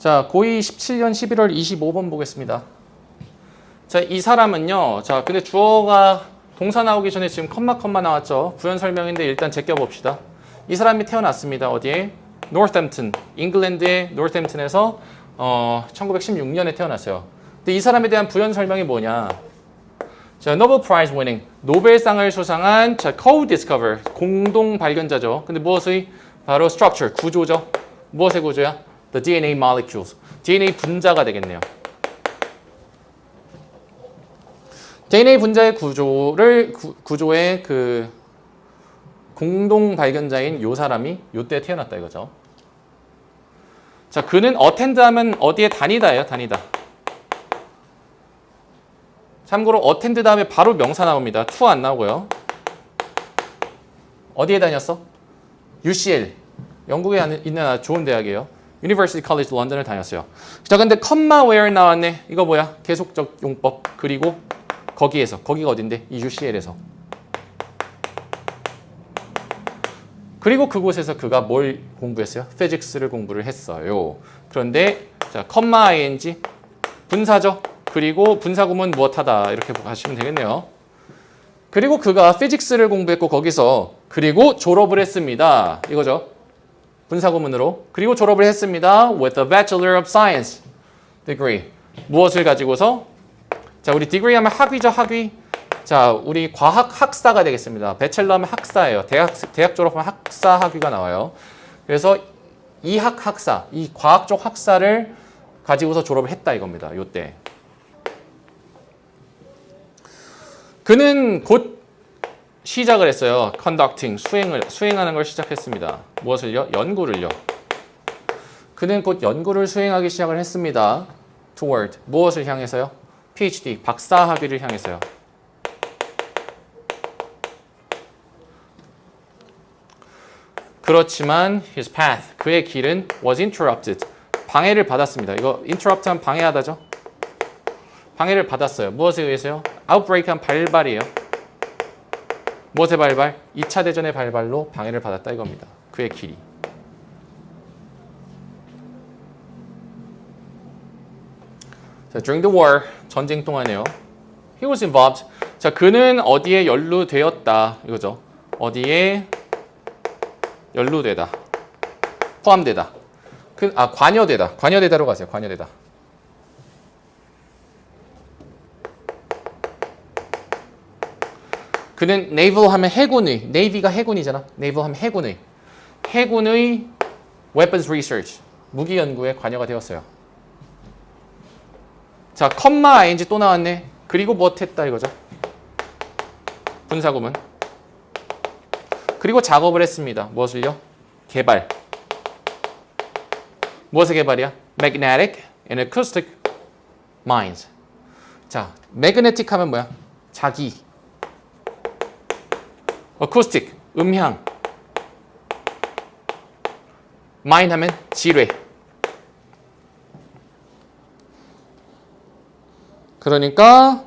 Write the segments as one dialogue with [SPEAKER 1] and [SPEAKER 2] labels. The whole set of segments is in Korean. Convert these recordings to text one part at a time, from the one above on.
[SPEAKER 1] 자, 고2 17년 11월 25번 보겠습니다. 자, 이 사람은요. 자, 근데 주어가 동사 나오기 전에 지금 컴마 컴마 나왔죠. 부연 설명인데 일단 제껴 봅시다. 이 사람이 태어났습니다. 어디에? 노스햄튼, 잉글랜드의 노스햄튼에서 어, 1916년에 태어났어요. 근데 이 사람에 대한 부연 설명이 뭐냐? 자, 노벨 프라이즈 위닝 노벨상을 수상한 자, co-discover 공동 발견자죠. 근데 무엇의 바로 structure 구조죠. 무엇의 구조야? The DNA molecules. DNA 분자가 되겠네요. DNA 분자의 구조를 구, 구조의 그 공동 발견자인 요 사람이 요때 태어났다 이거죠. 자, 그는 attend 하면 어디에 다니다예요, 다니다. 참고로 attend 다음에 바로 명사 나옵니다. to 안 나오고요. 어디에 다녔어? UCL. 영국에 있는 아주 좋은 대학이에요. University College 런던을 다녔어요. 자, 근데 컴마 where 나왔네. 이거 뭐야? 계속적 용법. 그리고 거기에서. 거기가 어딘데? 이 UCL에서. 그리고 그곳에서 그가 뭘 공부했어요? 피직스를 공부를 했어요. 그런데 자, 컴마 ing 분사죠. 그리고 분사구문 무엇하다 이렇게 하시면 되겠네요. 그리고 그가 피직스를 공부했고 거기서 그리고 졸업을 했습니다. 이거죠. 분사구문으로. 그리고 졸업을 했습니다. with a Bachelor of Science degree. 무엇을 가지고서? 자, 우리 degree 하면 학위죠, 학위. 자, 우리 과학 학사가 되겠습니다. 배첼러 하면 학사예요. 대학 대학 졸업하면 학사 학위가 나와요. 그래서 이 학 학사, 이 과학 쪽 학사를 가지고서 졸업을 했다 이겁니다. 요때. 그는 곧 시작을 했어요. conducting 수행을 수행하는 걸 시작했습니다. 무엇을요? 연구를요. 그는 곧 연구를 수행하기 시작을 했습니다. toward 무엇을 향해서요? PhD 박사 학위를 향해서요. 그렇지만 his path 그의 길은 was interrupted 방해를 받았습니다. 이거 interrupt한 방해하다죠. 방해를 받았어요. 무엇에 의해서요? outbreak한 발발이에요. 무엇의 발발? 2차 대전의 발발로 방해를 받았다 이겁니다. 그의 길이. 자, during the war 전쟁 동안에요. He was involved. 자, 그는 어디에 연루되었다 이거죠. 어디에 연루되다. 포함되다. 그, 아, 관여되다. 관여되다로 가세요. 관여되다. 그는 naval 하면 해군의, navy가 해군이잖아. naval 하면 해군의, 해군의 weapons research, 무기 연구에 관여가 되었어요. 자, 컴마 ing 또 나왔네. 그리고 뭐 했다 이거죠. 분사구문. 그리고 작업을 했습니다. 무엇을요? 개발. 무엇의 개발이야? Magnetic and Acoustic Minds. 자, magnetic 하면 뭐야? 자기. Acoustic, 음향. mind 하면 지뢰. 그러니까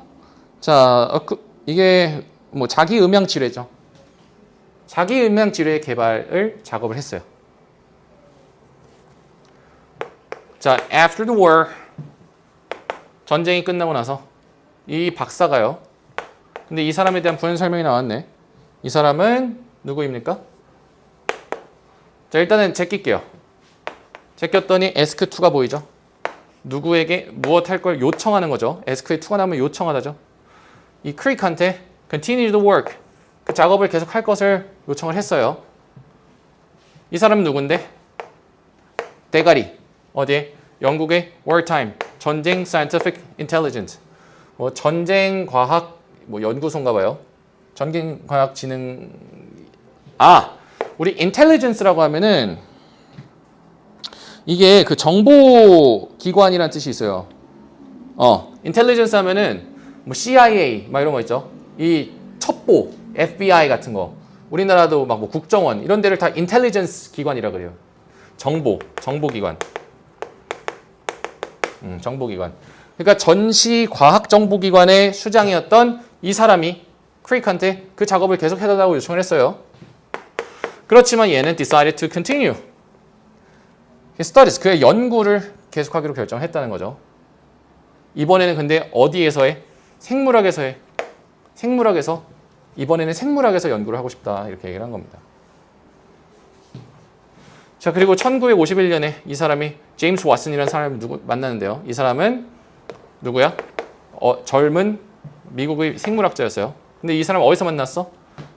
[SPEAKER 1] 자, 어쿠- 이게 뭐 자기 음향 지뢰죠. 자기 음향 지뢰 개발을 작업을 했어요. 자, after the war 전쟁이 끝나고 나서 이 박사가요. 근데 이 사람에 대한 부연 설명이 나왔네. 이 사람은 누구입니까? 자, 일단은 제낄게요. 제꼈더니 에스크2가 보이죠? 누구에게 무엇 할 걸 요청하는 거죠. 에스크에 2가 나오면 요청하다죠. 이 크릭한테 continue the work 그 작업을 계속 할 것을 요청을 했어요. 이 사람은 누군데? 대가리 어디에? 영국의 wartime 전쟁 scientific intelligence 뭐 전쟁 과학 뭐 연구소인가 봐요. 전쟁 과학 지능 아 우리 intelligence라고 하면은 이게 그 정보 기관이라는 뜻이 있어요. 어, intelligence 하면은 뭐 CIA 막 이런 거 있죠. 이 첩보, FBI 같은 거. 우리나라도 막 뭐 국정원 이런 데를 다 intelligence 기관이라 그래요. 정보, 정보 기관. 음, 정보 기관. 그러니까 전시 과학 정보 기관의 수장이었던 이 사람이 크릭한테 그 작업을 계속 해달라고 요청을 했어요. 그렇지만 얘는 decided to continue. Studies 그의 연구를 계속하기로 결정했다는 거죠. 이번에는 근데 어디에서해? 생물학에서해. 생물학에서 이번에는 생물학에서 연구를 하고 싶다 이렇게 얘기를 한 겁니다. 자 그리고 1951년에 이 사람이 제임스 왓슨이라는 사람을 누구 만나는데요. 이 사람은 누구야? 어, 젊은 미국의 생물학자였어요. 근데 이 사람 어디서 만났어?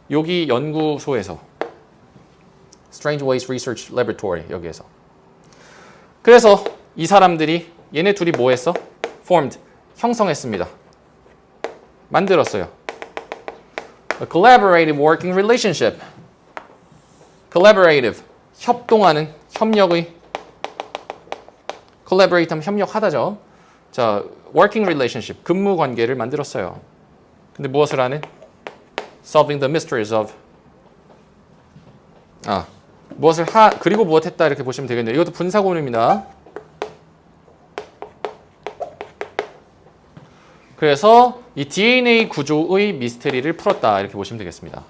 [SPEAKER 1] 여기 연구소에서 Strange Ways Research Laboratory 여기에서. 그래서 이 사람들이 얘네 둘이 뭐 했어? Formed 형성했습니다. 만들었어요. A collaborative working relationship. collaborative 협동하는 협력의 collaborate 하면 협력하다죠. 자, working relationship 근무 관계를 만들었어요. 근데 무엇을 하는? Solving the mysteries of 아, 무엇을 하 그리고 무엇했다 이렇게 보시면 되겠네요. 이것도 분사구문입니다. 그래서 이 DNA 구조의 미스테리를 풀었다 이렇게 보시면 되겠습니다.